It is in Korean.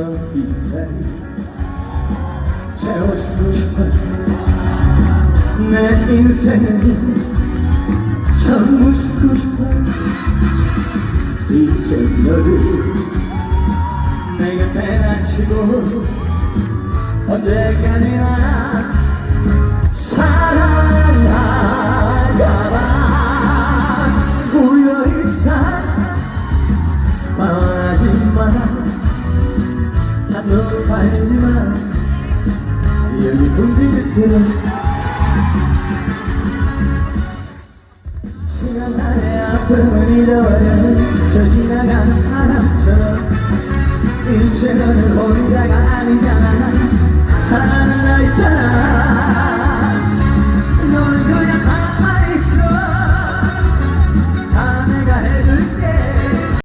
이날 채워주고 싶어 내 인생을 전부 주고 싶어 이제 너를 내 곁에 낮추고 언제까지나 사랑하다가 울려 있어 말하지 마라 너 알지만 여기 움직이는 시간 안에 아픔을 잃어버려는 저 지나가는 바람처럼 이제 너는 혼자가 아니지